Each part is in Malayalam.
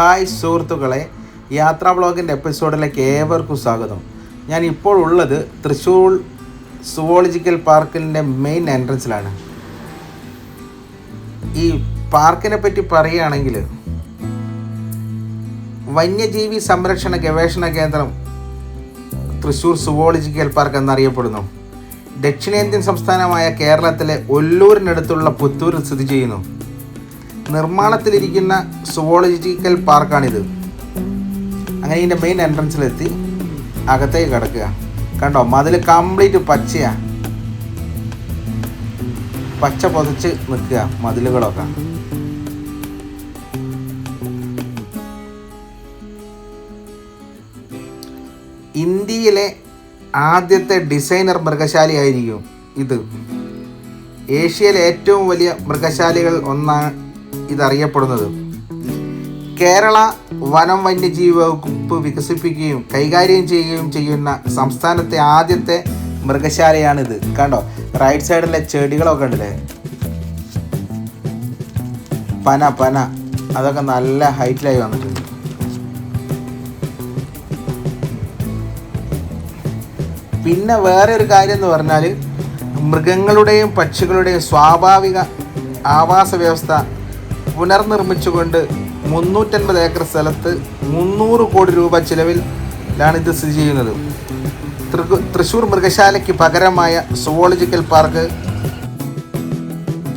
ഹായ് സുഹൃത്തുക്കളെ യാത്രാ ബ്ലോഗിന്റെ എപ്പിസോഡിലേക്ക് ഏവർക്കും സ്വാഗതം. ഞാൻ ഇപ്പോൾ ഉള്ളത് തൃശ്ശൂർ സുവോളജിക്കൽ പാർക്കിന്റെ മെയിൻ എൻട്രൻസിലാണ് ഈ പാർക്കിനെ പറ്റി പറയുകയാണെങ്കിൽ വന്യജീവി സംരക്ഷണ ഗവേഷണ കേന്ദ്രം തൃശ്ശൂർ സുവോളജിക്കൽ പാർക്ക് എന്നറിയപ്പെടുന്നു. ദക്ഷിണേന്ത്യൻ സംസ്ഥാനമായ കേരളത്തിലെ ഒല്ലൂരിനടുത്തുള്ള പുത്തൂരിൽ സ്ഥിതി ചെയ്യുന്നു. നിർമ്മാണത്തിലിരിക്കുന്ന സുവോളജിക്കൽ പാർക്കാണിത്. അങ്ങനെ ഇതിന്റെ മെയിൻ എൻട്രൻസിലെത്തി അകത്തേക്ക് കിടക്കുക. കണ്ടോ? മതിൽ കംപ്ലീറ്റ് പച്ചയാ. പച്ച പൊതച്ച് നിൽക്കുക മതിലുകളൊക്കെ. ഇന്ത്യയിലെ ആദ്യത്തെ ഡിസൈനർ മൃഗശാലയായിരിക്കും ഇത്. ഏഷ്യയിലെ ഏറ്റവും വലിയ മൃഗശാലകൾ ഒന്നാണ് ഇതറിയപ്പെടുന്നത്. കേരള വനം വന്യജീവി വകുപ്പ് വികസിപ്പിക്കുകയും കൈകാര്യം ചെയ്യുകയും ചെയ്യുന്ന സംസ്ഥാനത്തെ ആദ്യത്തെ മൃഗശാലയാണിത്. കണ്ടോ? റൈറ്റ് സൈഡിലെ ചെടികളൊക്കെ ഉണ്ടല്ലേ? പന പന. അതൊക്കെ നല്ല ഹൈറ്റിലായി വന്നിട്ടുണ്ട്. പിന്നെ വേറെ ഒരു കാര്യം എന്ന് പറഞ്ഞാൽ മൃഗങ്ങളുടെയും പക്ഷികളുടെയും സ്വാഭാവിക ആവാസ വ്യവസ്ഥ പുനർനിർമ്മിച്ചുകൊണ്ട് മുന്നൂറ്റൻപത് ഏക്കർ സ്ഥലത്ത് മുന്നൂറ് കോടി രൂപ ചിലവിലാണ് ഇത് സ്ഥിതി ചെയ്യുന്നത്. തൃശൂർ മൃഗശാലയ്ക്ക് പകരമായ സുവോളജിക്കൽ പാർക്ക്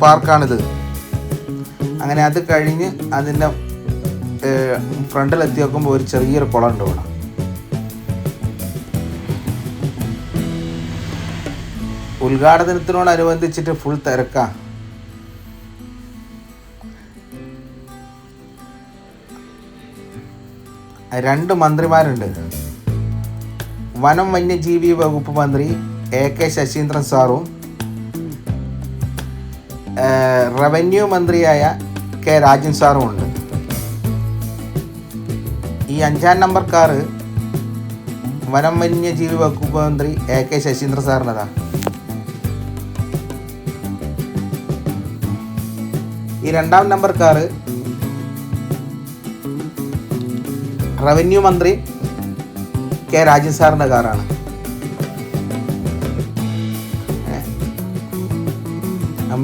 പാർക്കാണിത്. അങ്ങനെ അത് കഴിഞ്ഞ് അതിന്റെ ഫ്രണ്ടിലെത്തി നോക്കുമ്പോൾ ഒരു ചെറിയൊരു കുളം ഉണ്ട് ഇവിടെ. ഉദ്ഘാടനത്തിനോടനുബന്ധിച്ചിട്ട് ഫുൾ തിരക്കാ. രണ്ട് മന്ത്രിമാരുണ്ട്. വനം വന്യജീവി വകുപ്പ് മന്ത്രി എ കെ ശശീന്ദ്രൻ സാറും റവന്യൂ മന്ത്രിയായ കെ രാജൻ സാറും ഉണ്ട്. ഈ അഞ്ചാം നമ്പർ കാറ് വനം വന്യജീവി വകുപ്പ് മന്ത്രി എ കെ ശശീന്ദ്ര സാറിനതാ ഈ രണ്ടാം നമ്പർ കാറ് റവന്യൂ മന്ത്രി കെ രാജൻ സാറിന്റെ കാറാണ്.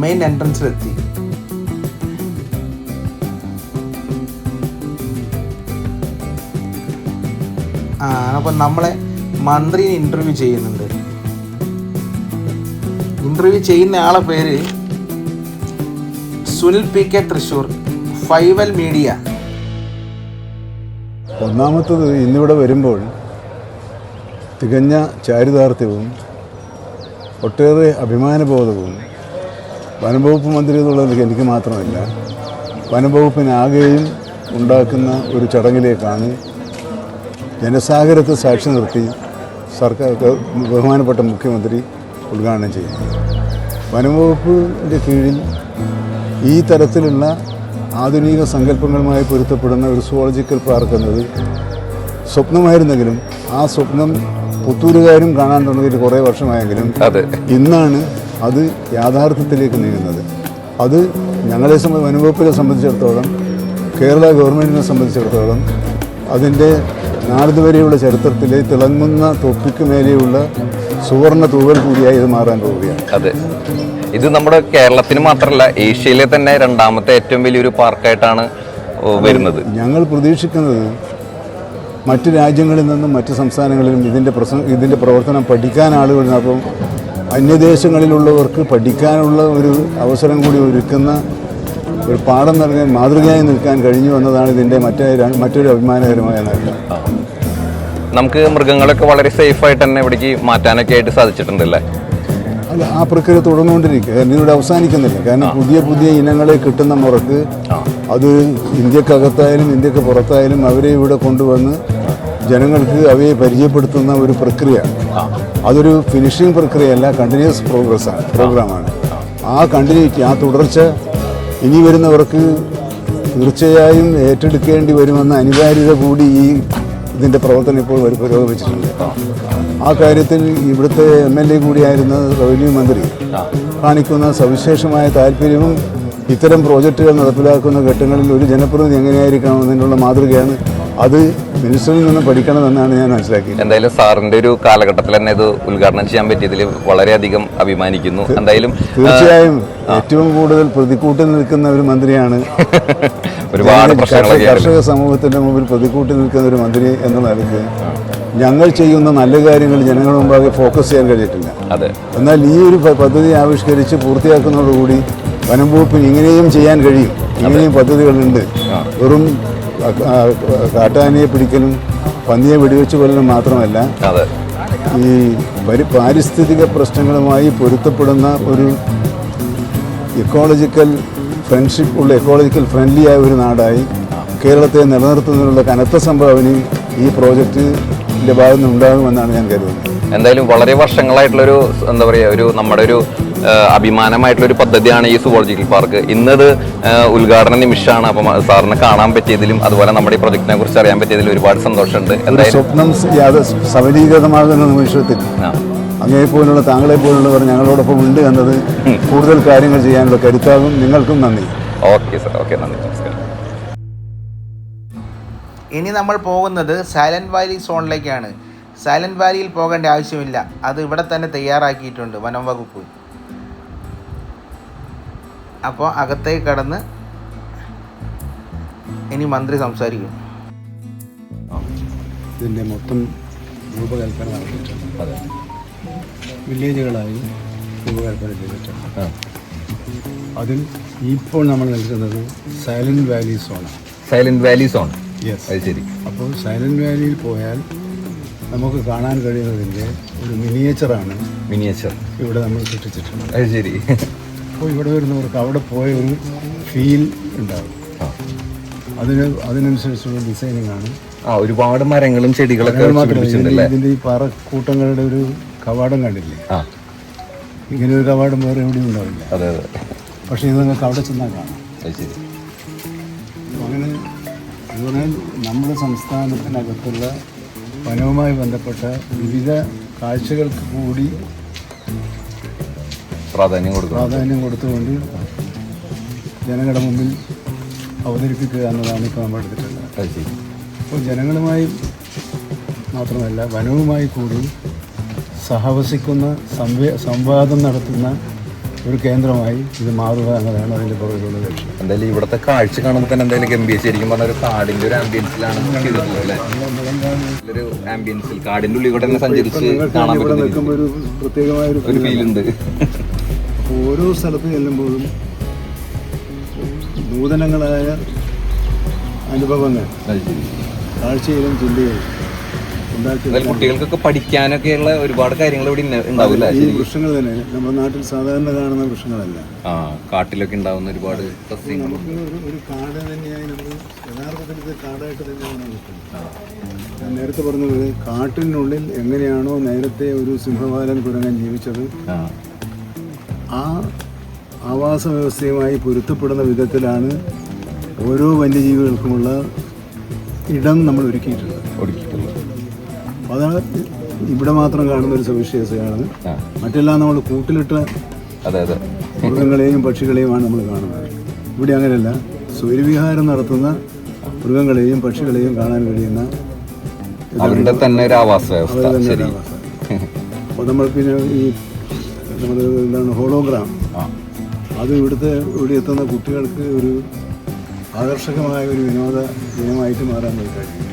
മെയിൻ എൻട്രൻസിലെത്തി ആ അപ്പം നമ്മളെ മന്ത്രിനെ ഇന്റർവ്യൂ ചെയ്യുന്നുണ്ട്. ഇന്റർവ്യൂ ചെയ്യുന്ന ആളെ പേര് സുനിൽ പി കെ തൃശ്ശൂർ ഫൈവൽ മീഡിയ. ഒന്നാമത്തത് ഇന്നിവിടെ വരുമ്പോൾ തികഞ്ഞ ചാരിതാർത്ഥ്യവും ഒട്ടേറെ അഭിമാനബോധവും വനംവകുപ്പ് മന്ത്രി എന്നുള്ളത് എനിക്ക് മാത്രമല്ല വനംവകുപ്പിനാകെയും ഉണ്ടാക്കുന്ന ഒരു ചടങ്ങിലേക്കാണ് ജനസാഗരത്തെ സാക്ഷി നിർത്തി സർക്കാർ ബഹുമാനപ്പെട്ട മുഖ്യമന്ത്രി ഉദ്ഘാടനം ചെയ്യുന്നത്. വനംവകുപ്പിന്റെ കീഴിൽ ഈ തരത്തിലുള്ള ആധുനിക സങ്കല്പങ്ങളുമായി പൊരുത്തപ്പെടുന്ന ഒരു സുവോളജിക്കൽ പാർക്ക് എന്നത് സ്വപ്നമായിരുന്നെങ്കിലും ആ സ്വപ്നം പുത്തൂരുകാരും കാണാൻ തുടങ്ങിയിട്ട് കുറേ വർഷമായെങ്കിലും ഇന്നാണ് അത് യാഥാർത്ഥ്യത്തിലേക്ക് നീങ്ങുന്നത്. അത് ഞങ്ങളെ സംബന്ധ വനംവകുപ്പിനെ സംബന്ധിച്ചിടത്തോളം കേരള ഗവൺമെന്റിനെ സംബന്ധിച്ചിടത്തോളം അതിന്റെ നാളിതുവരെയുള്ള ചരിത്രത്തിലെ തിളങ്ങുന്ന തൊപ്പിക്ക് മേലെയുള്ള സുവർണ തൂവൽ കൂടിയായി ഇത് മാറാൻ പോവുകയാണ്. അതെ. ഇത് നമ്മുടെ കേരളത്തിന് മാത്രമല്ല ഏഷ്യയിലെ തന്നെ രണ്ടാമത്തെ ഏറ്റവും വലിയൊരു പാർക്കായിട്ടാണ് വരുന്നത്. ഞങ്ങൾ പ്രതീക്ഷിക്കുന്നത് മറ്റ് രാജ്യങ്ങളിൽ നിന്നും മറ്റ് സംസ്ഥാനങ്ങളിലും ഇതിന്റെ പ്രസ ഇതിന്റെ പ്രവർത്തനം പഠിക്കാൻ ആളുകൾ അപ്പം അന്യദേശങ്ങളിലുള്ളവർക്ക് പഠിക്കാനുള്ള ഒരു അവസരം കൂടി ഒരുക്കുന്ന ഒരു പാഠം നൽകാൻ മാതൃകയായി നിൽക്കാൻ കഴിഞ്ഞു എന്നതാണ് ഇതിന്റെ മറ്റേ മറ്റൊരു അഭിമാനകരമായ നേട്ടം നമുക്ക് മൃഗങ്ങളൊക്കെ വളരെ സേഫായിട്ട് തന്നെ ഇവിടേക്ക് മാറ്റാനൊക്കെ ആയിട്ട് സാധിച്ചിട്ടുണ്ടല്ലേ? അല്ല ആ പ്രക്രിയ തുടർന്നുകൊണ്ടിരിക്കുക. കാരണം ഇതിവിടെ അവസാനിക്കുന്നില്ല. കാരണം പുതിയ പുതിയ ഇനങ്ങളെ കിട്ടുന്ന മുറക്ക് അത് ഇന്ത്യക്കകത്തായാലും ഇന്ത്യയ്ക്ക് പുറത്തായാലും അവരെ ഇവിടെ കൊണ്ടുവന്ന് ജനങ്ങൾക്ക് അവയെ പരിചയപ്പെടുത്തുന്ന ഒരു പ്രക്രിയ. അതൊരു ഫിനിഷിംഗ് പ്രക്രിയയല്ല കണ്ടിന്യൂസ് പ്രോഗ്രസ് ആണ് പ്രോഗ്രാമാണ് ആ. കണ്ടിന്യൂറ്റി ആ തുടർച്ച ഇനി വരുന്നവർക്ക് തീർച്ചയായും ഏറ്റെടുക്കേണ്ടി വരുമെന്ന അനിവാര്യത കൂടി ഈ ഇതിന്റെ പ്രവർത്തനം ഇപ്പോൾ പുരോഗമിച്ചിട്ടുണ്ട്. ആ കാര്യത്തിൽ ഇവിടുത്തെ എം എൽ എ കൂടിയായിരുന്ന റവന്യൂ മന്ത്രി കാണിക്കുന്ന സവിശേഷമായ താല്പര്യവും ഇത്തരം പ്രോജക്റ്റുകൾ നടപ്പിലാക്കുന്ന ഘട്ടങ്ങളിൽ ഒരു ജനപ്രതിനിധി എങ്ങനെയായിരിക്കണം എന്നതിനുള്ള മാതൃകയാണ് അത് മിനിസ്റ്ററിൽ നിന്ന് പഠിക്കണമെന്നാണ് ഞാൻ മനസ്സിലാക്കിയത് എന്തായാലും സാറിന്റെ ഒരു കാലഘട്ടത്തിൽ തന്നെ ഇത് ഉദ്ഘാടനം ചെയ്യാൻ പറ്റിയതിൽ വളരെയധികം അഭിമാനിക്കുന്നു. എന്തായാലും തീർച്ചയായും ഏറ്റവും കൂടുതൽ പ്രതിക്കൂട്ടിൽ നിൽക്കുന്ന ഒരു മന്ത്രിയാണ് ഒരുപാട് കർഷക സമൂഹത്തിന്റെ മുമ്പിൽ പ്രതിക്കൂട്ടിൽ നിൽക്കുന്ന ഒരു മന്ത്രി എന്നുള്ള ഞങ്ങൾ ചെയ്യുന്ന നല്ല കാര്യങ്ങൾ ജനങ്ങളുടെ മുമ്പാകെ ഫോക്കസ് ചെയ്യാൻ കഴിഞ്ഞിട്ടില്ല. അതെ. എന്നാൽ ഈ ഒരു പദ്ധതി ആവിഷ്കരിച്ച് പൂർത്തിയാക്കുന്നതോടുകൂടി വനം വകുപ്പിന് ഇങ്ങനെയും ചെയ്യാൻ കഴിയും. ഇങ്ങനെയും പദ്ധതികളുണ്ട്. വെറും കാട്ടാനയെ പിടിക്കലും പന്നിയെ വെടിവെച്ച് കൊല്ലലും മാത്രമല്ല ഈ പരി പാരിസ്ഥിതിക പ്രശ്നങ്ങളുമായി പൊരുത്തപ്പെടുന്ന ഒരു ഇക്കോളജിക്കൽ ഫ്രണ്ട്ഷിപ്പ് ഉള്ള എക്കോളജിക്കൽ ഫ്രണ്ട്ലി ആയ ഒരു നാടായി കേരളത്തെ നിലനിർത്തുന്നതിനുള്ള കനത്ത സംഭാവനയും ഈ പ്രോജക്റ്റിന്റെ ഭാഗത്ത് ഉണ്ടാകുമെന്നാണ് ഞാൻ കരുതുന്നത്. എന്തായാലും വളരെ വർഷങ്ങളായിട്ടുള്ളൊരു എന്താ പറയുക ഒരു നമ്മുടെ ഒരു അഭിമാനമായിട്ടുള്ള ഒരു പദ്ധതിയാണ് ഈ സുവോളജിക്കൽ പാർക്ക്. ഇന്നത് ഉദ്ഘാടന നിമിഷമാണ്. അപ്പം സാറിന് കാണാൻ പറ്റിയതിലും അതുപോലെ നമ്മുടെ ഈ പ്രൊജക്റ്റിനെ കുറിച്ച് അറിയാൻ പറ്റിയതിലും ഒരുപാട് സന്തോഷമുണ്ട്. എന്തായാലും സ്വപ്നം സബലീകൃതമാകുന്ന നിമിഷത്തിൽ അങ്ങേ പോലുള്ള താങ്കളെ പോലുള്ളവർ ഞങ്ങളോടൊപ്പം ഉണ്ട് എന്നത് കൂടുതൽ കാര്യങ്ങൾ ചെയ്യാനുള്ള കരുത്താകും. നിങ്ങൾക്കും നന്ദി. Okay sir. ഓക്കെ നന്ദി. നമസ്കാരം. ഇനി നമ്മൾ പോകുന്നത് സൈലന്റ് വാലി സോണിലേക്കാണ് സൈലന്റ് വാലിയിൽ പോകേണ്ട ആവശ്യമില്ല. അത് ഇവിടെ തന്നെ തയ്യാറാക്കിയിട്ടുണ്ട് വനം വകുപ്പ്. അപ്പോൾ അകത്തേക്ക് കടന്ന് ഇനി മന്ത്രി സംസാരിക്കും. ഇതിന്റെ മൊത്തം രൂപകൽപ്പന നടത്തിയിട്ടുണ്ട്. വില്ലേജുകളായി രൂപകൽപ്പന ചെയ്തിട്ടുണ്ട്. അതിൽ ഇപ്പോൾ നമ്മൾ നിൽക്കുന്നത് സൈലന്റ് വാലി സോണാണ് സൈലന്റ് വാലി സോൺ അത് ശരി. അപ്പോൾ സൈലന്റ് വാലിയിൽ പോയാൽ നമുക്ക് കാണാൻ കഴിയുന്നതിന്റെ ഒരു മിനിയേച്ചറാണ് മിനിയേച്ചർ ഇവിടെ നമ്മൾ സൃഷ്ടിച്ചിട്ടുണ്ട് അത് ശരി. അപ്പോൾ ഇവിടെ വരുന്നവർക്ക് അവിടെ പോയ ഒരു ഫീൽ ഉണ്ടാവും. അതിന് അതിനനുസരിച്ചുള്ള ഡിസൈനിങ് ആണ് ആ ഒരുപാട് മരങ്ങളും ചെടികളൊക്കെ ഇതിന്റെ ഈ പാറ കൂട്ടങ്ങളുടെ പാറക്കൂട്ടങ്ങളുടെ ഒരു കവാടം കണ്ടില്ലേ? ആ. ഇങ്ങനെ ഒരു കവാടം വേറെ എവിടെയും ഉണ്ടാവില്ല. അതെ അതെ. പക്ഷേ ഇത് നിങ്ങൾക്ക് അവിടെ ചെന്നാൽ കാണാം. അത് ശരി. പറഞ്ഞാൽ നമ്മുടെ സംസ്ഥാനത്തിനകത്തുള്ള വനവുമായി ബന്ധപ്പെട്ട വിവിധ കാഴ്ചകൾക്ക് കൂടി പ്രാധാന്യം കൊടുക്കും പ്രാധാന്യം കൊടുത്തുകൊണ്ട് ജനങ്ങളുടെ മുമ്പിൽ അവതരിപ്പിക്കുക എന്നതാണ് ഇപ്പോൾ നമ്മൾ എടുത്തിട്ടുള്ളത്. അപ്പോൾ ജനങ്ങളുമായി മാത്രമല്ല വനവുമായി കൂടി സഹവസിക്കുന്ന സംവേ സംവാദം നടത്തുന്ന ഒരു കേന്ദ്രമായി ഇത് മാറുക എന്നതാണ് അതിന്റെ പുറകിലുള്ള ലക്ഷ്യം. എന്തായാലും ഇവിടുത്തെ കാഴ്ച കാണുമ്പോൾ തന്നെ എന്തായാലും ഗംഭീര ശരിക്കും പറഞ്ഞ ഒരു കാടിന്റെ ഒരു ആംബിയൻസിലാണ് ഒരു ആംബിയൻസിൽ കാടിന്റെ ഉള്ളിൽ തന്നെ സഞ്ചരിച്ച് കാണാൻ ഇവിടെ പറ്റുന്ന നിൽക്കുമ്പോൾ ഒരു പ്രത്യേകമായ ഒരു ഒരു ഫീൽ ഉണ്ട്. അപ്പോൾ ഓരോ സ്ഥലത്ത് ചെല്ലുമ്പോഴും നൂതനങ്ങളായ അനുഭവങ്ങൾ കാഴ്ചയിലും ചിന്തയിലും. എന്തായാലും കുട്ടികൾക്കൊക്കെ പഠിക്കാനൊക്കെയുള്ള ഒരുപാട് കാര്യങ്ങൾ ഇവിടെ ഉണ്ടാവില്ല ഈ വൃക്ഷങ്ങൾ തന്നെ. നമ്മുടെ നാട്ടിൽ സാധാരണ കാണുന്ന വൃക്ഷങ്ങളല്ല. ആ കാട്ടിലൊക്കെ ഉണ്ടാവുന്ന ഒരുപാട് നമുക്ക് ഒരു കാട് തന്നെയായി നമ്മൾ യഥാർത്ഥത്തിൽ ഇത് കാടായിട്ട് തന്നെയാണ് നേരത്തെ പറഞ്ഞത് കാട്ടിനുള്ളിൽ എങ്ങനെയാണോ നേരത്തെ ഒരു സിംഹവാലൻ കുരങ്ങൻ ജീവിച്ചത് ആ. ആവാസ വ്യവസ്ഥയുമായി പൊരുത്തപ്പെടുന്ന വിധത്തിലാണ് ഓരോ വന്യജീവികൾക്കുമുള്ള ഇടം നമ്മൾ ഒരുക്കിയിട്ടുള്ളത്. ഒടുക്കിയിട്ടുള്ളത് അപ്പോൾ അതാണ് ഇവിടെ മാത്രം കാണുന്ന ഒരു സവിശേഷതയാണ് മറ്റെല്ലാം നമ്മൾ കൂട്ടിലിട്ട അതെ അതെ. മൃഗങ്ങളെയും പക്ഷികളെയുമാണ് നമ്മൾ കാണുന്നത്. ഇവിടെ അങ്ങനെയല്ല. സൂര്യവിഹാരം നടത്തുന്ന മൃഗങ്ങളെയും പക്ഷികളെയും കാണാൻ കഴിയുന്ന അവരുടെ തന്നെ ഒരു ആവാസ വ്യവസ്ഥ. ശരി. അപ്പോൾ നമ്മൾ പിന്നെ ഈ നമ്മൾ എന്താണ് ഹോളോഗ്രാം. അത് ഇവിടുത്തെ ഇവിടെ എത്തുന്ന കുട്ടികൾക്ക് ഒരു ആകർഷകമായ ഒരു വിനോദ ഇനമായിട്ട് മാറാൻ കഴിയും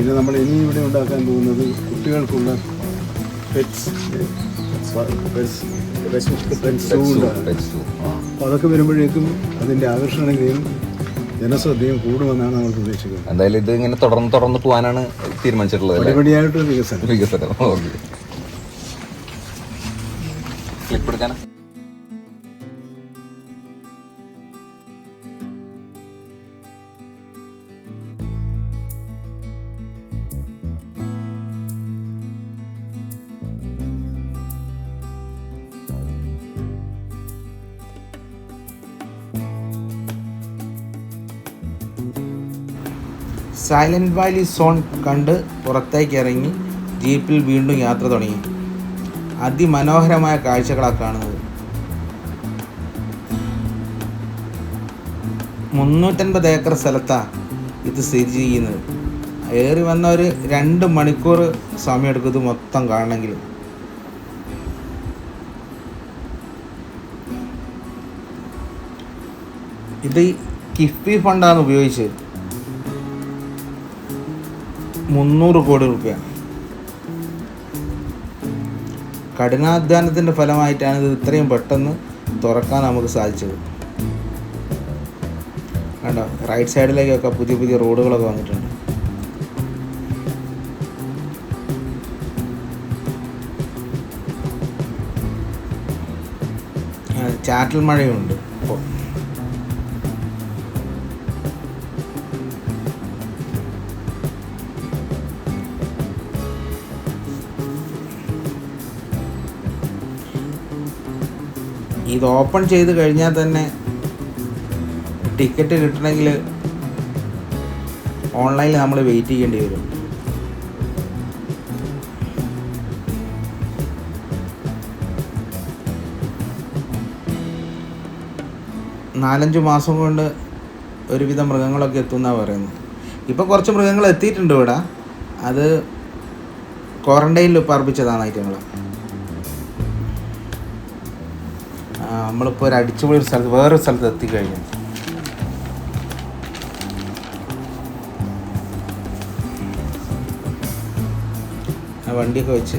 പിന്നെ നമ്മൾ ഇനി ഇവിടെ ഉണ്ടാക്കാൻ പോകുന്നത് കുട്ടികൾക്കുള്ള പെറ്റ്സ്. അപ്പോൾ അതൊക്കെ വരുമ്പോഴേക്കും അതിന്റെ ആകർഷണീയതയും ജനശ്രദ്ധയും കൂടുമെന്നാണ് നമ്മൾ പ്രതീക്ഷിക്കുന്നത്. എന്തായാലും ഇത് ഇങ്ങനെ തുടർന്ന് തുടർന്ന് പോകാനാണ് തീരുമാനിച്ചിട്ടുള്ളത് അല്ലേ? പടിപടിയായിട്ടൊരു വികസനം. വികസനം ഓക്കെ. ക്ലിപ്പ് എടുക്കാനാ? സൈലന്റ് വാലി സോൺ കണ്ട് പുറത്തേക്ക് ഇറങ്ങി ജീപ്പിൽ വീണ്ടും യാത്ര തുടങ്ങി. അതിമനോഹരമായ കാഴ്ചകളാണ് കാണുന്നത്. മുന്നൂറ്റൻപത് ഏക്കർ സ്ഥലത്താണ് ഇത് സ്ഥിതി ചെയ്യുന്നത്. ഏറി വന്ന ഒരു രണ്ട് മണിക്കൂർ സമയമെടുക്കും ഇത് മൊത്തം കാണണമെങ്കിൽ. ഇത് കിഫ്ബി ഫണ്ടാണ് ഉപയോഗിച്ചത്. മുന്നൂറ് കോടി റുപ്യ കഠിനാധ്വാനത്തിന്റെ ഫലമായിട്ടാണ് ഇത് ഇത്രയും പെട്ടെന്ന് തുറക്കാൻ നമുക്ക് സാധിച്ചത്. കണ്ടോ? റൈറ്റ് സൈഡിലേക്കൊക്കെ പുതിയ പുതിയ റോഡുകളൊക്കെ വന്നിട്ടുണ്ട്. ചാറ്റൽ മഴയുണ്ട്. ഇത് ഓപ്പൺ ചെയ്ത് കഴിഞ്ഞാൽ തന്നെ ടിക്കറ്റ് കിട്ടണമെങ്കിൽ ഓൺലൈനിൽ നമ്മൾ വെയിറ്റ് ചെയ്യേണ്ടി വരും. നാലഞ്ച് മാസം കൊണ്ട് ഒരുവിധം മൃഗങ്ങളൊക്കെ എത്തുമെന്നാണ് പറയുന്നത്. ഇപ്പോൾ കുറച്ച് മൃഗങ്ങൾ എത്തിയിട്ടുണ്ട് ഇവിടെ. അത് ക്വാറന്റൈനിൽ പാർപ്പിച്ചതാണ് ഐറ്റങ്ങൾ നമ്മളിപ്പോൾ ഒരു അടിച്ചുപൊളി ഒരു സ്ഥലത്ത് വേറൊരു സ്ഥലത്ത് എത്തിക്കഴിഞ്ഞു. ആ വണ്ടിയൊക്കെ വെച്ച്.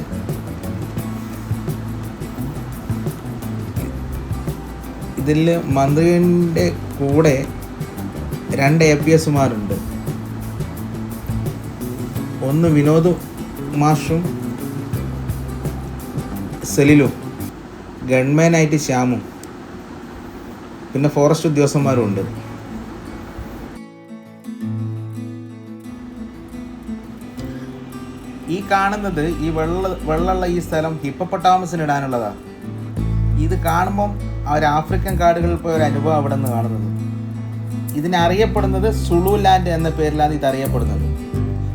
ഇതിൽ മന്ത്രിന്റെ കൂടെ രണ്ട് എ പി എസുമാരുണ്ട്. ഒന്ന് വിനോദ് മാഷും സെലിലും ഗൺമാനായിട്ട് ശ്യാമും. പിന്നെ ഫോറസ്റ്റ് ഉദ്യോഗസ്ഥന്മാരും ഉണ്ട് ഈ കാണുന്നത് ഈ വെള്ള വെള്ളമുള്ള ഈ സ്ഥലം ഹിപ്പപ്പൊട്ടാമസിന് ഇടാനുള്ളതാണ് ഇത് കാണുമ്പം ഒരു ആഫ്രിക്കൻ കാടുകളിൽ പോയ ഒരു അനുഭവം അവിടെ നിന്ന് കാണുന്നത്. ഇതിനറിയപ്പെടുന്നത് സുളു ലാൻഡ് എന്ന പേരിലാണ് ഇത് അറിയപ്പെടുന്നത്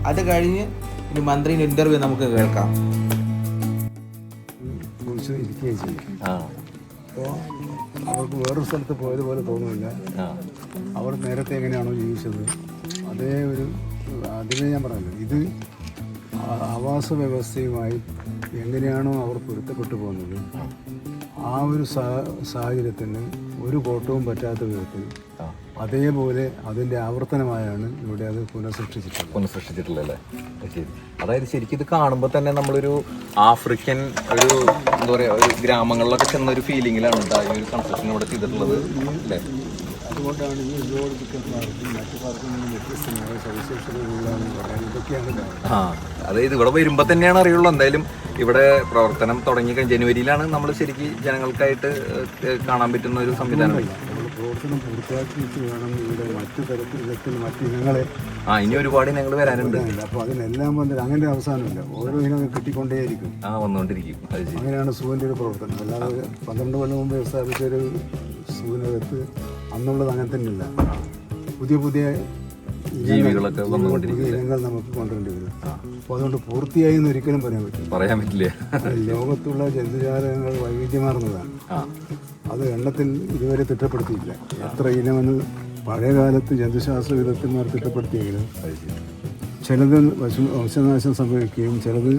അത് കഴിഞ്ഞ് ഇനി മന്ത്രിയുടെ ഇന്റർവ്യൂ നമുക്ക് കേൾക്കാം. ആ. അപ്പോൾ അവർക്ക് വേറൊരു സ്ഥലത്ത് പോയതുപോലെ തോന്നുന്നില്ല. അവർ നേരത്തെ എങ്ങനെയാണോ ജീവിച്ചത്? അതേ ഒരു അതിനെ ഞാൻ പറഞ്ഞല്ലോ. ഇത് ആവാസ വ്യവസ്ഥയുമായി എങ്ങനെയാണോ അവർ പൊരുത്തപ്പെട്ടു പോകുന്നത് ആ ഒരു സാഹചര്യത്തിന് ഒരു കോട്ടവും പറ്റാത്ത വിധത്തിൽ അതേപോലെ അതിന്റെ ആവർത്തനമായാണ് ഇവിടെ അത് പുനഃസൃഷ്ടിച്ചിട്ടുള്ളത്. പുനഃസൃഷ്ടിച്ചിട്ടുള്ളത് അല്ലേ? ശരി അതായത് ശരിക്കും ഇത് കാണുമ്പോൾ തന്നെ നമ്മളൊരു ആഫ്രിക്കൻ ഒരു എന്താ പറയാ ഒരു ഗ്രാമങ്ങളിലൊക്കെ ചെന്ന ഒരു ഫീലിംഗിലാണ് ഉണ്ടാ ഈ ഒരു കൺസ്ട്രക്ഷൻ ഇവിടെ ചെയ്തിട്ടുള്ളത് അല്ലേ? അതുകൊണ്ടാണ് ഈ ജുവോളജിക്കൽ പാർക്കും മറ്റു പാർക്കിൽ നിന്നും വ്യത്യസ്തമായ സവിശേഷതകളുള്ളതെന്ന് പറയാൻ ഇതൊക്കെയാണ് കാരണം. ആ അതായത് ഇവിടെ വരുമ്പോൾ തന്നെയാണ് അറിയുള്ളൂ. എന്തായാലും ഇവിടെ പ്രവർത്തനം തുടങ്ങി ജനുവരിയിലാണ് നമ്മൾ ശരിക്കും ജനങ്ങൾക്കായിട്ട് കാണാൻ പറ്റുന്ന ഒരു സംവിധാനം. പ്രവർത്തനം പൂർത്തിയാക്കിയിട്ട് വേണം ഇവിടെ മറ്റു തരത്തിൽ മറ്റു ഇനങ്ങളെ ആ ഇനി ഒരുപാട് ഞങ്ങൾ വരാനുണ്ട്. അപ്പോൾ അതിനെല്ലാം വന്നിട്ട് അങ്ങനെ അവസാനമില്ല. ഓരോ ഇനം കിട്ടിക്കൊണ്ടേയിരിക്കും. ആ വന്നുകൊണ്ടിരിക്കും അങ്ങനെയാണ് സൂവിന്റെ ഒരു പ്രവർത്തനം. അല്ലാതെ പന്ത്രണ്ട് കൊല്ലം മുമ്പ് സ്ഥാപിച്ച ഒരു സൂവിനകത്ത് അന്നുള്ളത് അങ്ങനെ തന്നെയില്ല. പുതിയ പുതിയ ജീവികളൊക്കെ ഇനങ്ങൾ നമുക്ക് കൊണ്ടുവരേണ്ടി വരും അപ്പോൾ അതുകൊണ്ട് പൂർത്തിയായി എന്ന് ഒരിക്കലും പറയാൻ പറ്റില്ല. പറയാൻ പറ്റില്ല. ലോകത്തുള്ള ജന്തുജാലങ്ങൾ വൈവിധ്യമാർന്നതാണ്. അത് എണ്ണത്തിൽ ഇതുവരെ തിട്ടപ്പെടുത്തിയില്ല എത്ര ഇനമെന്ന് പഴയകാലത്ത് ജന്തുശാസ്ത്ര വിദഗ്ധന്മാർ തിട്ടപ്പെടുത്തിയെങ്കിലും ചിലത് വശ- വംശനാശം സംഭവിക്കുകയും ചിലത്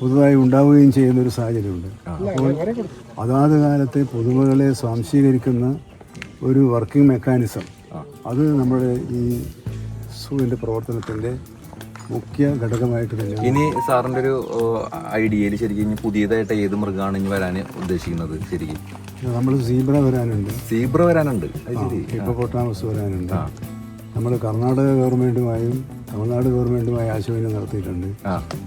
പുതുതായി ഉണ്ടാവുകയും ചെയ്യുന്ന ഒരു സാഹചര്യമുണ്ട്. അപ്പോൾ അതാത് കാലത്തെ പുതുമകളെ സ്വാംശീകരിക്കുന്ന ഒരു വർക്കിംഗ് മെക്കാനിസം. അത് നമ്മുടെ ഈ സൂവിന്റെ പ്രവർത്തനത്തിന്റെ മുഖ്യ ഘടകമായിട്ട് തന്നെയാണ് ഇനി സാറിന്റെ ഒരു ഐഡിയയിൽ ശരിക്കും ഇനി പുതിയതായിട്ട് ഏത് മൃഗമാണ് ഇനി വരാൻ ഉദ്ദേശിക്കുന്നത് ശരിക്കും? നമ്മൾ സീബ്ര വരാനുണ്ട്. സീബ്ര വരാനുണ്ട്. ഹിപ്പോട്ടാമസ് വരാനുണ്ട്. നമ്മൾ കർണാടക ഗവൺമെന്റുമായും തമിഴ്നാട് ഗവൺമെന്റുമായി ആശയവിനിമയം നടത്തിയിട്ടുണ്ട്.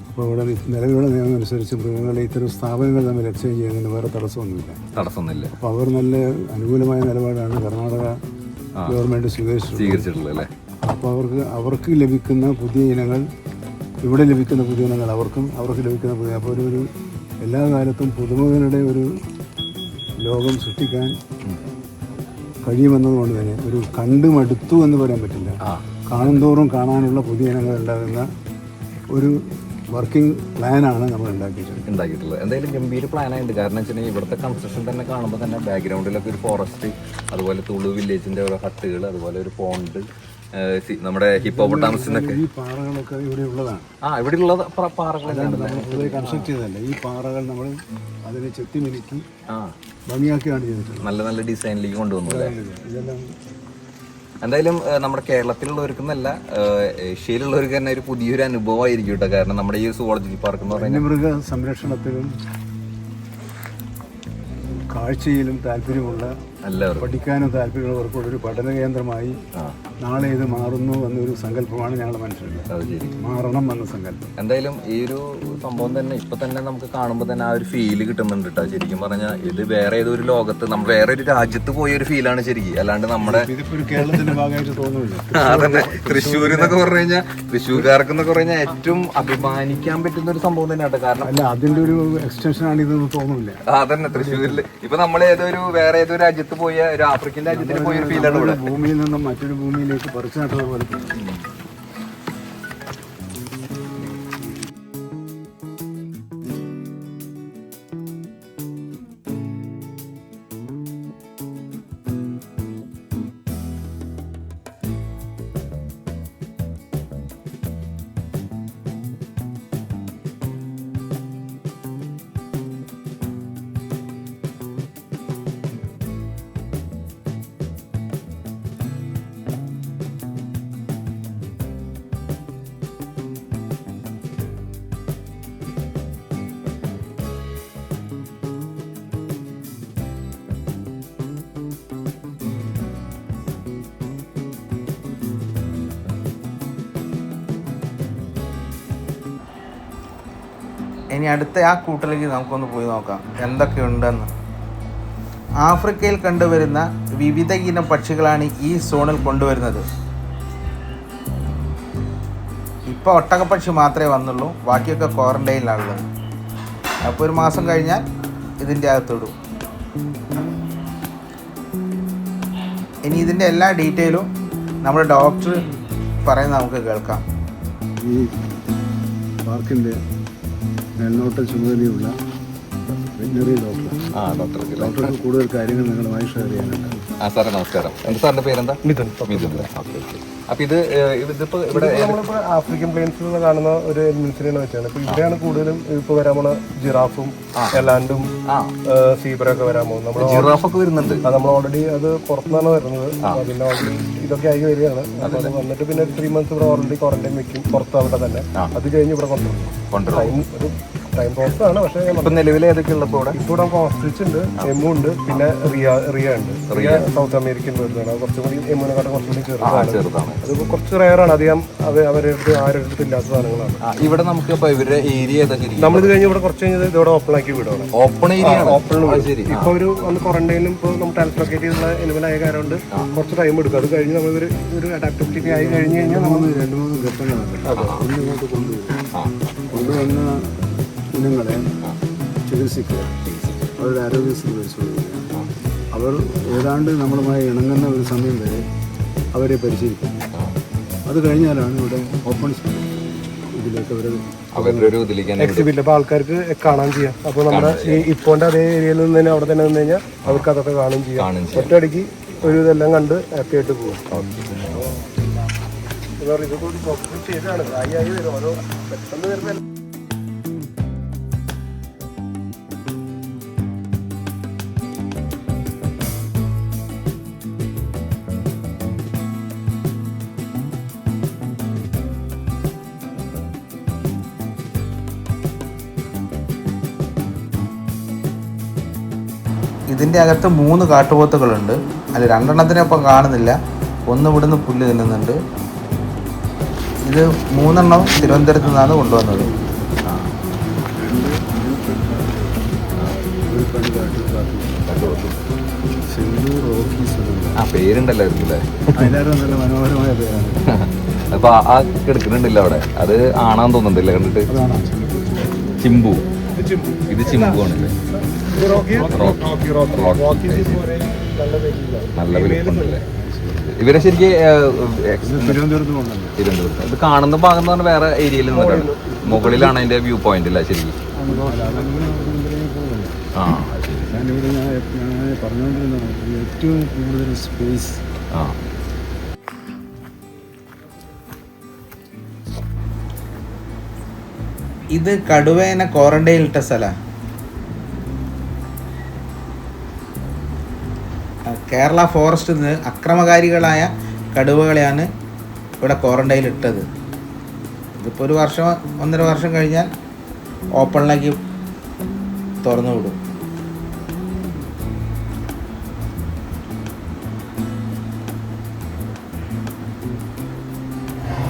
അപ്പോൾ ഇവിടെ നിലവിലുള്ള നിയമം അനുസരിച്ച് മൃഗങ്ങളെ ഇത്തരം സ്ഥാപനങ്ങൾ തമ്മിൽ എക്സ്ചേഞ്ച് ചെയ്യുന്നതിന് വേറെ തടസ്സമൊന്നുമില്ല. തടസ്സമൊന്നുമില്ല. അപ്പോൾ അവർ നല്ല അനുകൂലമായ നിലപാടാണ് കർണാടക ഗവൺമെന്റ് സ്വീകരിച്ചിട്ടുള്ളത്. സ്വീകരിച്ചിട്ടുള്ളത് അല്ലേ? അപ്പോൾ അവർക്ക് അവർക്ക് ലഭിക്കുന്ന പുതിയ ഇനങ്ങൾ ഇവിടെ ലഭിക്കുന്ന പുതിയ ഇനങ്ങൾ അവർക്കും അവർക്ക് ലഭിക്കുന്ന പുതിയ അപ്പോൾ ഒരു എല്ലാ കാലത്തും പുതുമകളുടെ ഒരു ലോകം സൃഷ്ടിക്കാൻ കഴിയുമെന്നതുകൊണ്ട് തന്നെ ഒരു കണ്ടു മടുത്തു എന്ന് പറയാൻ പറ്റില്ല. ആ. കാണും തോറും കാണാനുള്ള പുതിയ ഇനങ്ങൾ ഉണ്ടാകുന്ന ഒരു വർക്കിംഗ് പ്ലാനാണ് നമ്മൾ ഉണ്ടാക്കിയിട്ടുള്ളത്. ഉണ്ടാക്കിയിട്ടുള്ളത്. എന്തായാലും ഗംഭീര പ്ലാനായിട്ട് കാരണം വെച്ചാൽ ഇവിടുത്തെ കൺസ്ട്രക്ഷൻ തന്നെ കാണുമ്പോൾ തന്നെ ബാക്ക്ഗ്രൗണ്ടിലൊക്കെ ഒരു ഫോറസ്റ്റ് അതുപോലെ തുളു വില്ലേജിന്റെ ഓരോ ഹട്ടുകൾ അതുപോലെ ഒരു പോണ്ട് നമ്മുടെ ഹിപ്പോപ്പൊട്ടാമസിനൊക്കെ. ഈ പാറകളൊക്കെ ഇവിടെ ഉള്ളതാണ്. ആ ഇവിടെ ഉള്ള പൊതുവെ കൺസ്ട്രക്ട് ചെയ്തതല്ല. ഈ പാറകൾ നമ്മൾ അതിനെ ചെത്തി മിനുക്കി ഭംഗിയാക്കിയാണ് ചെയ്തിട്ടുള്ളത്. നല്ല നല്ല ഡിസൈനിലേക്ക് കൊണ്ടുവന്നു ഇതെല്ലാം എന്തായാലും നമ്മുടെ കേരളത്തിലുള്ളവർക്കെന്നല്ല ഏഷ്യയിലുള്ളവർക്ക് തന്നെ ഒരു പുതിയൊരു അനുഭവമായിരിക്കും കേട്ടോ. കാരണം നമ്മുടെ ഈ സുവോളജി പാർക്ക് എന്ന് പറയുന്നത് മൃഗ സംരക്ഷണത്തിലും കാഴ്ചയിലും താല്പര്യമുള്ള പഠിക്കാനും താല്പര്യമുള്ളവർക്കുള്ള ഒരു പഠന കേന്ദ്രമായി നാളെ ഇത് മാറുന്നു എന്നൊരു സങ്കല്പമാണ് ഞങ്ങളുടെ മനസ്സിലുള്ളത്. മാറണം എന്ന സങ്കല്പം. എന്തായാലും ഈ ഒരു സംഭവം തന്നെ ഇപ്പൊ തന്നെ നമുക്ക് കാണുമ്പോൾ തന്നെ ആ ഒരു ഫീൽ കിട്ടുന്നുണ്ട് കേട്ടോ ശരിക്കും പറഞ്ഞാൽ ഇത് വേറെ ഏതൊരു ലോകത്ത് നമ്മൾ വേറെ ഒരു രാജ്യത്ത് പോയ ഒരു ഫീലാണ് ശരിക്കും. അല്ലാണ്ട് നമ്മുടെ കേരളത്തിന്റെ ഭാഗമായിട്ട് തോന്നുന്നില്ല. അതന്നെ തൃശ്ശൂർ എന്നൊക്കെ പറഞ്ഞു കഴിഞ്ഞാൽ തൃശ്ശൂർക്കാർക്ക് എന്നൊക്കെ പറഞ്ഞാൽ ഏറ്റവും അഭിമാനിക്കാൻ പറ്റുന്ന ഒരു സംഭവം തന്നെ കേട്ടോ കാരണം അല്ല അതിന്റെ ഒരു എക്സ്റ്റൻഷൻ ആണ് ഇതെന്ന് തോന്നുന്നില്ല. അതന്നെ. തന്നെ തൃശ്ശൂരിൽ ഇപ്പൊ നമ്മൾ ഏതൊരു വേറെ ഏതൊരു രാജ്യത്ത് പോയ ഒരു ആഫ്രിക്കൻ രാജ്യത്തിന് പോയ ഒരു ഫീലാണ് ഇവിടെ. ഭൂമിയിൽ നിന്നും മറ്റൊരു ഭൂമിയിലേക്ക് പറിച്ചു നട്ടത് ഇനി അടുത്ത ആ കൂട്ടിലേക്ക് നമുക്കൊന്ന് പോയി നോക്കാം. എന്തൊക്കെയുണ്ടെന്ന്. ആഫ്രിക്കയിൽ കണ്ടുവരുന്ന വിവിധ ഇനം പക്ഷികളാണ് ഈ സോണിൽ കൊണ്ടുവരുന്നത്. ഇപ്പോൾ ഒട്ടകപ്പക്ഷി മാത്രമേ വന്നുള്ളൂ. ബാക്കിയൊക്കെ ക്വാറന്റൈനിലാണുള്ളത്. അപ്പോൾ ഒരു മാസം കഴിഞ്ഞാൽ ഇതിന്റെ അകത്തിടും ഇനി ഇതിന്റെ എല്ലാ ഡീറ്റെയിലും നമ്മുടെ ഡോക്ടർ പറയുന്നത് നമുക്ക് കേൾക്കാം. മേൽനോട്ട ചുമതലയുള്ള വെറ്റിനറി ഡോക്ടർ ആ ഡോക്ടർ ഡോക്ടർക്ക് കൂടുതൽ കാര്യങ്ങൾ നിങ്ങളുമായി ഷെയർ ചെയ്യാനുണ്ട്. ആ സാറേ നമസ്കാരം. എന്താ സാറിന്റെ പേരെന്താ? മിഥുൻ. Mithun okay okay. അപ്പൊ ഇത് ഇതിപ്പോ ഇവിടെ നമ്മളിപ്പോ ആഫ്രിക്കൻ പ്ലെയിൻസിൽ നിന്ന് കാണുന്ന ഒരു എലിമെന്റ്സിനെയാണ് വെച്ചാണ്. ഇപ്പൊ ഇവിടെയാണ് കൂടുതലും ഇപ്പൊ വരാൻ പോണ ജിറാഫും എലാൻഡും ആ. സീബ്രയൊക്കെ വരാൻ പോകുന്നത്. നമ്മൾ ജിറാഫൊക്കെ വരുന്നുണ്ട്. നമ്മൾ ഓൾറെഡി അത് പുറത്തുനിന്നാണ് വരുന്നത്. പിന്നെ ഓൾറെഡി ഇതൊക്കെ ആയി വരികയാണ്. അപ്പൊ അത് വന്നിട്ട് പിന്നെ ത്രീ മന്ത്സ് ഇവിടെ ഓൾറെഡി ക്വാറന്റൈൻ വെക്കും പുറത്ത് അവിടെ തന്നെ അത് കഴിഞ്ഞ് ഇവിടെ കൊണ്ടുവരും. കൊണ്ടുവരും. ടൈം ഒരു ടൈം പ്രോസസ് ആണ് പക്ഷേ ഇപ്പൊ നിലവിൽ ഏതൊക്കെ ഉള്ളപ്പോ ഇവിടെ ഇപ്പോൾ ഇവിടെ ഓസ്ട്രിച്ച് ഉണ്ട് എമു ഉണ്ട് പിന്നെ റിയ റിയ ഉണ്ട്. റിയ സൗത്ത് അമേരിക്കൻ ബേർഡാണ് അത് കുറച്ചും കൂടി എമ്മുനെക്കാട്ടും കുറച്ചും കൂടി ചെറുതാണ്. അത് കുറച്ച് റയറാണ് അധികം അവ അവരുടെ അടുത്ത് ആരുടെ അടുത്ത് ഇല്ലാത്ത സാധനങ്ങളാണ്. ഇവിടെ നമുക്ക് ഇപ്പൊ ഇവരുടെ ഏരിയ നമ്മളിത് കഴിഞ്ഞ് ഇവിടെ കുറച്ച് കഴിഞ്ഞത് ഇതോടെ ഓപ്പൺ ആക്കി വിടുകയാണ് ഓപ്പൺ ഏരിയ ഓപ്പൺ. ഇപ്പൊ ഒരു ഒന്ന് ക്വാറന്റൈനിലും ഇപ്പോൾ നമ്മൾ ട്രാൻസ്ലോക്കേറ്റ് ചെയ്തുള്ള എലിമിനായ കാരണം കൊണ്ട് കുറച്ച് ടൈം എടുക്കും. അത് കഴിഞ്ഞ് നമ്മൾ ഒരു ഒരു അഡാപ്റ്റബിലിറ്റി ആയി കഴിഞ്ഞ് കഴിഞ്ഞാൽ നമ്മൾ മൂന്ന് രണ്ട് മൂന്ന് ഘട്ടങ്ങളാണ് ഒന്ന് ഇങ്ങോട്ട് കൊണ്ടുവരും. കൊണ്ടുവന്ന ഇനങ്ങളെ ചികിത്സിക്കുക. അവരുടെ ആരോഗ്യസ്ഥിതി പരിശോധിക്കുക. അവർ ഏതാണ്ട് നമ്മളുമായി ഇണങ്ങുന്ന ഒരു സമയം വരെ അവരെ പരിശീലിക്കും അത് കഴിഞ്ഞാലാണ് ഇവിടെ ഓപ്പൺ ഇതിലേക്ക് അവർ ഒരു ഇതിലേക്ക് തന്നെ എക്സിബിറ്റ് അപ്പോൾ ആൾക്കാർക്ക് കാണാൻ ചെയ്യാം. അപ്പോൾ നമ്മുടെ ഈ ഇപ്പോന്റെ അതേ ഏരിയയിൽ നിന്ന് തന്നെ അവിടെ തന്നെ നിന്ന് കഴിഞ്ഞാൽ അവർക്ക് അതൊക്കെ കാണും ചെയ്യാം. ഒറ്റയടിക്ക് ഒരു ഇതെല്ലാം കണ്ട് ഹാപ്പി ആയിട്ട് പോകും. ഇതൊക്കെ ചെയ്താണ്. ആയി ആയി വരും. ഓരോ പെട്ടെന്ന് വരുന്ന ഇതിന്റെ അകത്ത് മൂന്ന് കാട്ടുപോത്തുകളുണ്ട്. അതിൽ രണ്ടെണ്ണത്തിനൊപ്പം കാണുന്നില്ല. ഒന്ന് ഇവിടുന്ന് പുല്ല് തിന്നുന്നുണ്ട്. ഇത് മൂന്നെണ്ണം തിരുവനന്തപുരത്ത് നിന്നാണ് കൊണ്ടുവന്നത്. ആ. പേരുണ്ടല്ലോ അല്ലേ മനോഹരമായ പേരാണ് അപ്പൊ ആ- കിടക്കുന്നുണ്ടല്ലോ അവിടെ. അത് ആണാന്ന് തോന്നുന്നുണ്ടല്ലേ കണ്ടിട്ട്? അതാണ് ചിമ്പു. ഇത് ചിമ്പു ആണല്ലേ നല്ല വലിപ്പമുണ്ടല്ലേ ഇവരെ ശരിക്ക് തിരുവനന്തപുരത്ത് ഇത് കാണുന്ന ഭാഗം എന്ന് പറഞ്ഞാൽ വേറെ ഏരിയയിൽ നിന്നിട്ടാണ് മുകളിലാണ് അതിന്റെ വ്യൂ പോയിന്റ് അല്ല ശരിക്കും. ആ ശരി. ഞാനിവിടെ ഞാൻ ഞാൻ പറഞ്ഞുകൊണ്ടിരുന്നതാണ് ഏറ്റവും കൂടുതൽ സ്പേസ് ആ. ഇത് കടുവേനെ ക്വാറന്റൈനിൽ ഇട്ട കേരള ഫോറസ്റ്റിൽ നിന്ന് അക്രമകാരികളായ കടുവകളെയാണ് ഇവിടെ ക്വാറന്റൈനിൽ ഇട്ടത്. ഇതിപ്പോൾ ഒരു വർഷം ഒന്നര വർഷം കഴിഞ്ഞാൽ ഓപ്പണിലേക്ക് തുറന്നു വിടും.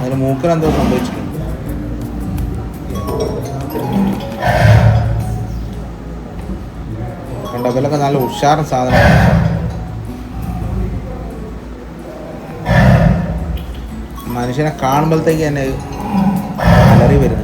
അതിന് മൂക്കിനെന്തോ സംഭവിച്ചിട്ടുണ്ട്. കണ്ടോ ഇവലൊക്കെ നല്ല ഉഷാറും സാധനമാണ്. മനുഷ്യനെ കാണുമ്പോഴത്തേക്ക് തന്നെ അലറി വരുന്നുണ്ട്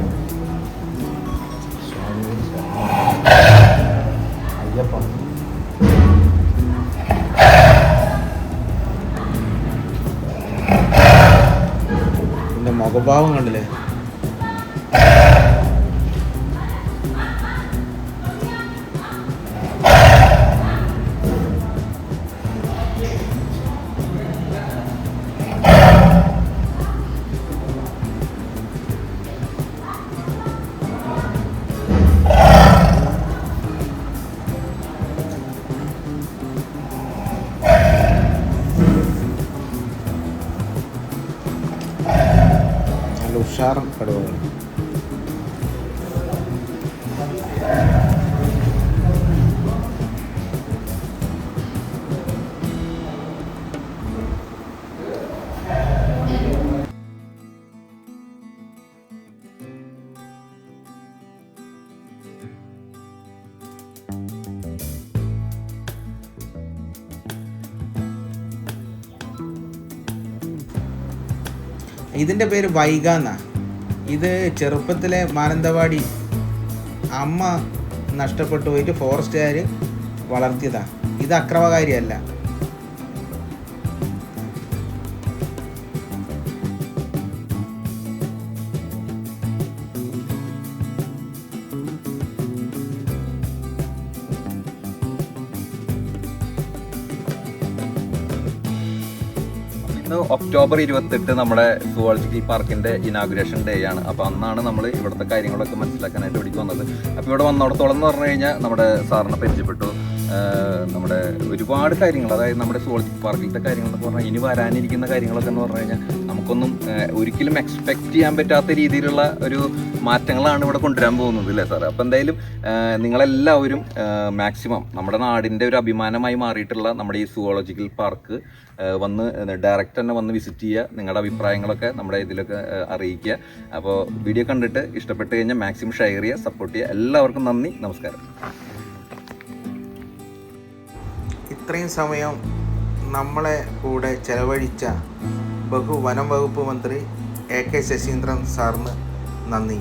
ഇതിന്റെ പേര് വൈഗ ഇത് ചെറുപ്പത്തിലെ മാനന്തവാടി അമ്മ നഷ്ടപ്പെട്ടു പോയിട്ട് ഫോറസ്റ്റുകാർ വളർത്തിയതാണ് ഇത് അക്രമകാരിയല്ല. ഒക്ടോബർ ഇരുപത്തെട്ട് നമ്മുടെ സുവോളജിക്കൽ പാർക്കിന്റെ ഇനാഗുറേഷൻ ഡേ ആണ്. അപ്പോൾ അന്നാണ് നമ്മൾ ഇവിടുത്തെ കാര്യങ്ങളൊക്കെ മനസ്സിലാക്കാനായിട്ട് ഇവിടേക്ക് വന്നത്. അപ്പോൾ ഇവിടെ വന്നിടത്തോളം എന്ന് പറഞ്ഞു കഴിഞ്ഞാൽ നമ്മുടെ സാറിനെ പരിചയപ്പെട്ടു. നമ്മുടെ ഒരുപാട് കാര്യങ്ങൾ അതായത് നമ്മുടെ സുവോളജിക്കൽ പാർക്കിലത്തെ കാര്യങ്ങൾ എന്ന് പറഞ്ഞാൽ ഇനി വരാനിരിക്കുന്ന കാര്യങ്ങളൊക്കെ എന്ന് പറഞ്ഞു കഴിഞ്ഞാൽ നമുക്കൊന്നും ഒരിക്കലും എക്സ്പെക്ട് ചെയ്യാൻ പറ്റാത്ത രീതിയിലുള്ള ഒരു മാറ്റങ്ങളാണ് ഇവിടെ കൊണ്ടുവരാൻ പോകുന്നത് അല്ലേ സാർ അപ്പോൾ എന്തായാലും നിങ്ങളെല്ലാവരും മാക്സിമം നമ്മുടെ നാടിന്റെ ഒരു അഭിമാനമായി മാറിയിട്ടുള്ള നമ്മുടെ ഈ സുവോളജിക്കൽ പാർക്ക് വന്ന് ഡയറക്റ്റ് തന്നെ വന്ന് വിസിറ്റ് ചെയ്യുക നിങ്ങളുടെ അഭിപ്രായങ്ങളൊക്കെ നമ്മുടെ ഇതിലൊക്കെ അറിയിക്കുക. അപ്പോൾ വീഡിയോ കണ്ടിട്ട് ഇഷ്ടപ്പെട്ട് കഴിഞ്ഞാൽ മാക്സിമം ഷെയർ ചെയ്യുക സപ്പോർട്ട് ചെയ്യുക. എല്ലാവർക്കും നന്ദി നമസ്കാരം. ഇത്രയും സമയം നമ്മളെ കൂടെ ചെലവഴിച്ച ബഹു വനം വകുപ്പ് മന്ത്രി എ കെ ശശീന്ദ്രൻ സാറിന് നന്ദി.